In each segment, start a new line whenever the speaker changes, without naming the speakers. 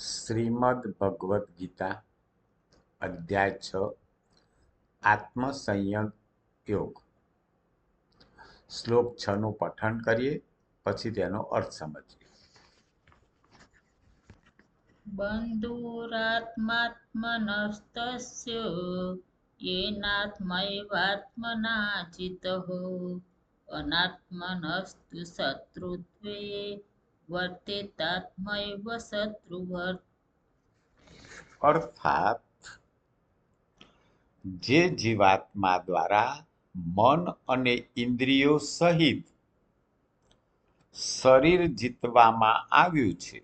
શ્રીમદ ભગવદ્ ગીતા, અધ્યાય છ, આત્મસંયમ યોગ. શ્લોક છનું પઠન કરીએ, પછી તેનો અર્થ સમજીએ.
બંધુરાત્માત્મનસ્તસ્ય યેનાત્મૈવાત્મના ચિત્તઃ અનાત્મનસ્તુ શત્રુત્વે વર્તેતાત્મૈવ શત્રુવર્ત
અર્થાત જે જીવાત્મા દ્વારા મન અને ઇન્દ્રિયો સહિત શરીર જીતવામાં આવ્યું છે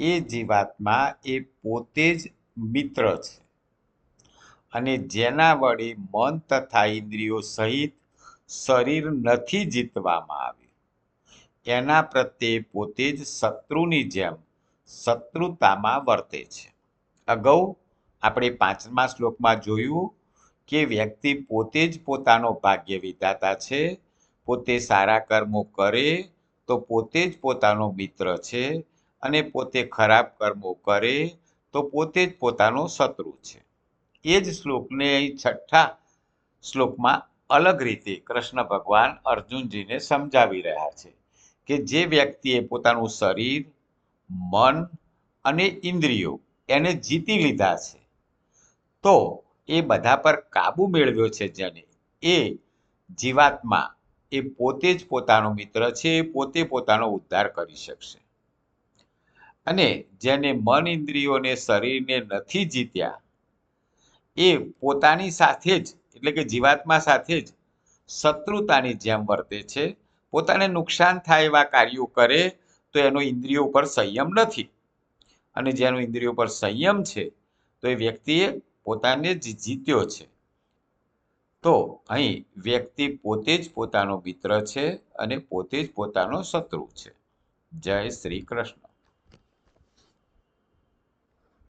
એ જીવાત્મા એ પોતે જ મિત્ર છે અને જેના વડે મન તથા ઇન્દ્રિયો સહિત શરીર નથી જીતવામાં આવ્યું એના પ્રત્યે પોતે જ શત્રુની જેમ શત્રુતામાં વર્તે છે. અગાઉ આપણે પાંચમા શ્લોકમાં જોયું કે વ્યક્તિ પોતે જ પોતાનો ભાગ્ય વિધાતા છે, પોતે સારા કર્મો કરે તો પોતે જ પોતાનો મિત્ર છે અને પોતે ખરાબ કર્મો કરે તો પોતે જ પોતાનો શત્રુ છે. એ જ શ્લોકને છઠ્ઠા શ્લોકમાં અલગ રીતે કૃષ્ણ ભગવાન અર્જુનજીને સમજાવી રહ્યા છે. કે જે વ્યક્તિએ પોતાનું શરીર, મન અને ઇન્દ્રિયો એને જીતી લીધા છે, તો એ બધા પર કાબુ મેળવ્યો છે જેને એ જીવાત્મા એ પોતે જ પોતાનો મિત્ર છે, એ પોતે પોતાનો ઉદ્ધાર કરી શકશે. અને જેને મન ઇન્દ્રિયોને શરીરને નથી જીત્યા, એ પોતાની સાથે જ, એટલે કે જીવાત્મા સાથે જ શત્રુતાની જેમ વર્તે છે પોતાને નુકસાન થાય એવા કાર્યો કરે, તો એનો ઇન્દ્રિયો ઉપર સંયમ નથી. અને જેનો ઇન્દ્રિયો ઉપર સંયમ છે, તો એ વ્યક્તિએ પોતાને જ જીત્યો છે. તો અહીં વ્યક્તિ પોતે જ પોતાનો મિત્ર છે અને પોતે જ પોતાનો શત્રુ છે. જય શ્રી કૃષ્ણ.